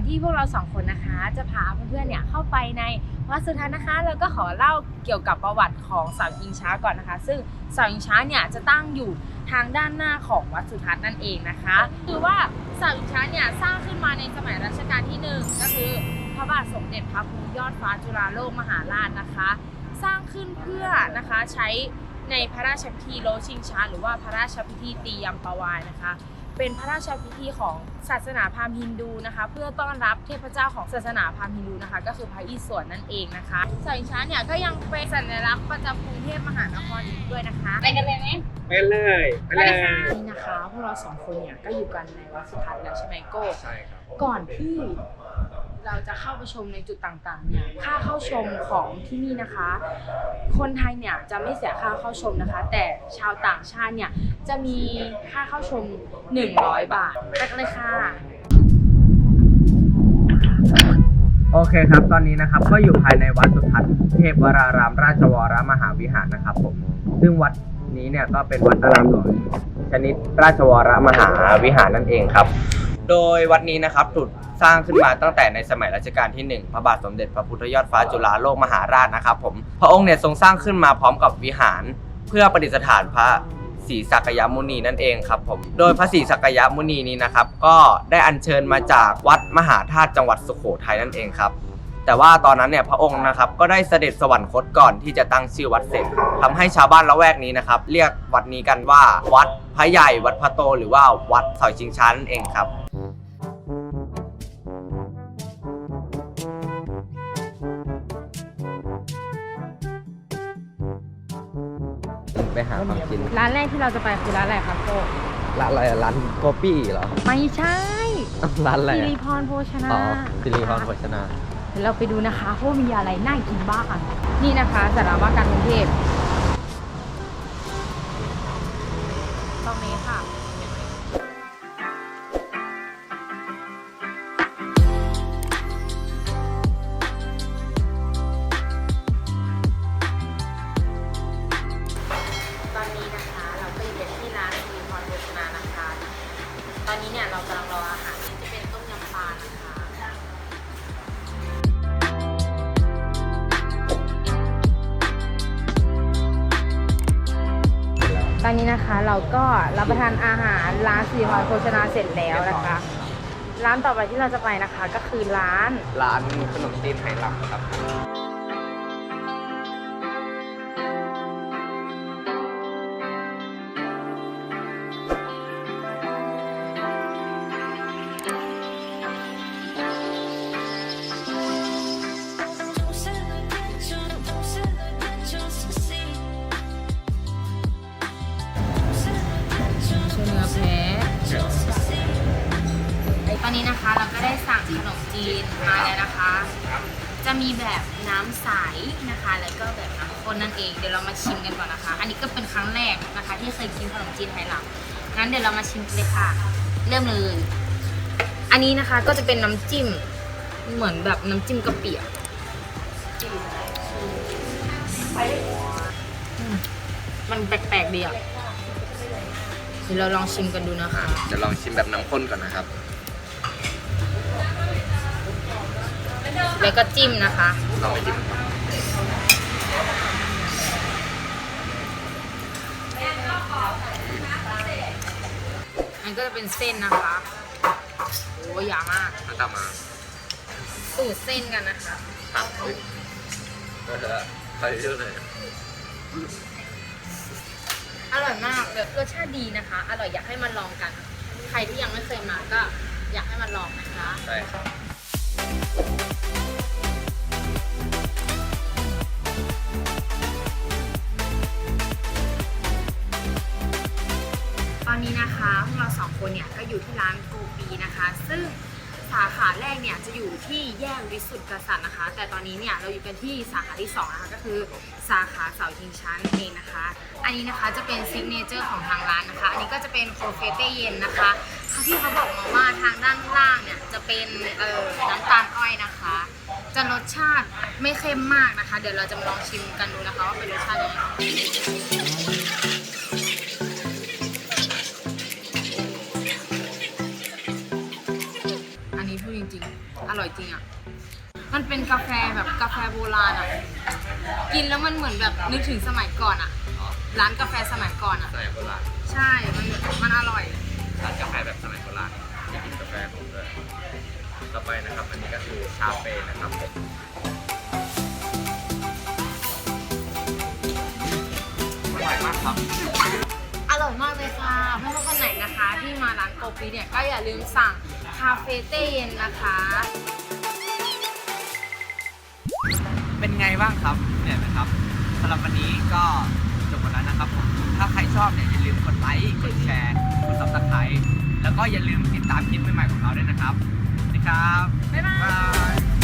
อนที่พวกเราสองคนนะคะ จะพาเพื่อนๆเนี่ยเข้าไปในวัดสุทัศน์นะคะ แล้วก็ขอเล่าเกี่ยวกับประวัติของเสาชิงช้าก่อนนะคะ ซึ่งเสาชิงช้าเนี่ยจะตั้งอยู่ทางด้านหน้าของวัดสุทัศน์นั่นเองนะคะ คือว่าเสาชิงช้าเนี่ยสร้างขึ้นมาในสมัยรัชกาลที่หนึ่งก็คือพระบาทสมเด็จพระพุทธยอดฟ้าจุฬาโลกมหาราชนะคะ สร้างขึ้นเพื่อนะคะใช้ในพระราชพิธีโลชิงช้า หรือว่าพระราชพิธีตียมปวายนะคะ เป็นพระราชพิธีของศาสนาพราหมณ์ฮินดูนะคะ เพื่อต้อนรับเทพเจ้าของศาสนาพราหมณ์ฮินดูนะคะ ก็คือพระอิศวรนั่นเองนะคะสายช้าเนี่ยก็ยังเป็นสัญลักษณ์ประจำกรุงเทพมหานครอีกด้วยนะคะไปกันเลยไหมไปเลยไปเลยนี่นะคะพวกเราสองคนเนี่ยก็อยู่กันในวัดสุทัศน์แล้วใช่ไหมโก้ใช่ครับก่อนที่ เราจะเข้าไปชมในจุดต่างๆเนี่ยค่าเข้าชมของที่นี่นะคะ คนไทยเนี่ยจะไม่เสียค่าเข้าชมนะคะ แต่ชาวต่างชาติเนี่ยจะมีค่าเข้าชม 100 บาทไปกันเลยค่ะโอเคครับตอนนี้นะครับก็อยู่ภายในวัดสุทัศน์เทพวรารามราชวรมหาวิหารนะครับผมซึ่งวัดนี้เนี่ยก็เป็นวัดอารามหลวงชนิดราชวรมหาวิหารนั่นเองครับ โดยวัดนี้นะครับถูกสร้างขึ้นมาตั้งแต่ในสมัยรัชกาลที่ 1 พระบาทสมเด็จพระพุทธยอดฟ้าจุฬาโลกมหาราชนะครับผมพระองค์เนี่ยทรงสร้างขึ้นมาพร้อมกับวิหาร เพื่อประดิษฐานพระศรีสักยมุนีนั่นเองครับผม โดยพระศรีสักยมุนีนี้นะครับ ก็ได้อัญเชิญมาจากวัดมหาธาตุจังหวัดสุโขทัยนั่นเองครับ แต่ว่าตอนนั้นเนี่ยพระองค์นะครับก็ได้เสด็จสวรรคตก่อนที่จะตั้งชื่อวัดเสร็จทำให้ชาวบ้านละแวกนี้นะครับ เรียกวัดนี้กันว่า วัดพระใหญ่วัดพระโต หรือว่าวัดเสาชิงช้านั่นเองครับ ของกินร้านแรกที่เราจะไปคือร้านอะไรครับโก้ร้านอะไรร้านโกปี้เหรอ ไม่ใช่ร้านอะไรสิริพรโภชนาอ๋อสิริพรโภชนาเดี๋ยวเราไปดูนะคะว่ามีอะไรน่ากินบ้าง นี่นะคะสารว่าการกรุงเทพ อนนี้นะคะ เราก็รับประทานอาหารร้านสีพรโภชนาเสร็จแล้วนะคะ ร้านต่อไปที่เราจะไปนะคะ ก็คือร้าน ร้านขนมจีนไหหลำครับ นนี้นะคะเราก็ได้สั่งขนมจีนมาแล้วนะคะ จะมีแบบน้ำใสนะคะ แล้วก็แบบน้ำข้นนั่นเอง เดี๋ยวเรามาชิมกันก่อนนะคะ อันนี้ก็เป็นครั้งแรกนะคะ ที่เคยกินขนมจีนไหหลำงั้นเดี๋ยวเรามาชิมกันเลยค่ะ เริ่มเลย อันนี้นะคะก็จะเป็นน้ำจิ้ม เหมือนแบบน้ำจิ้มกะปิอะมมันแปลกๆดีอะ เดี๋ยวเราลองชิมกันดูนะคะ จะลองชิมแบบน้ำข้นก่อนนะครับ แล้วก็จิ้มนะคะ ลองไปจิ้มก่อนอันก็จะเป็นเส้นนะคะโอ้ยาวมากแล้วตามมาสูตรเส้นกันนะคะตับก็จะไปเยอะเลยอร่อยมากแบบรสชาติดีนะคะ อร่อยอยากให้มาลองกัน ใครที่ยังไม่เคยมาก็อยากให้มาลองนะคะใช่ครับ เราสองคนเนี่ยก็อยู่ที่ร้านโกปีนะคะ ซึ่งสาขาแรกเนี่ยจะอยู่ที่แยกวิสุทธิ์กษัตริย์นะคะ แต่ตอนนี้เนี่ยเราอยู่กันที่สาขาที่สองนะคะก็คือสาขาเสาชิงช้านั่นเองนะคะ อันนี้นะคะจะเป็นซิกเนเจอร์ของทางร้านนะคะ อันนี้ก็จะเป็นโคเฟเต้เย็นนะคะที่เขาบอกมาว่าทางด้านล่างเนี่ยจะเป็นเอ่อน้ำตาลอ้อยนะคะ จะรสชาติไม่เค็มมากนะคะ เดี๋ยวเราจะมาลองชิมกันดูนะคะว่าเป็นรสชาติยังไง ร่อยจริงอะ มันเป็นกาแฟแบบกาแฟโบราณอะ กินแล้วมันเหมือนแบบนึกถึงสมัยก่อนอะ ร้านกาแฟสมัยก่อนอะ สมัยโบราณใช่ มันมันอร่อย ร้านกาแฟแบบสมัยโบราณมีกลินกาแฟผมด้วยต่อไปนะครับ อันนี้ก็คือชาเฟนะครับผมอร่อยมากครับ อร่อยมากเลยค่ะเพื่อนๆคนไหนนะคะ ที่มาร้านโกปีเนี่ยก็อย่าลืมสั่งคาเฟ่เต้เย็นนะคะ ไงบ้างครับเหนื่อยไหมครับสำหรับวันนี้ก็จบหมดแล้วนะครับผมถ้าใครชอบเนี่ยอย่าลืมกดไลค์กดแชร์กดซับสไครต์แล้วก็อย่าลืมติดตามคลิปใหม่ๆของเราด้วยนะครับสวัสดีครับ บ๊ายบาย บาย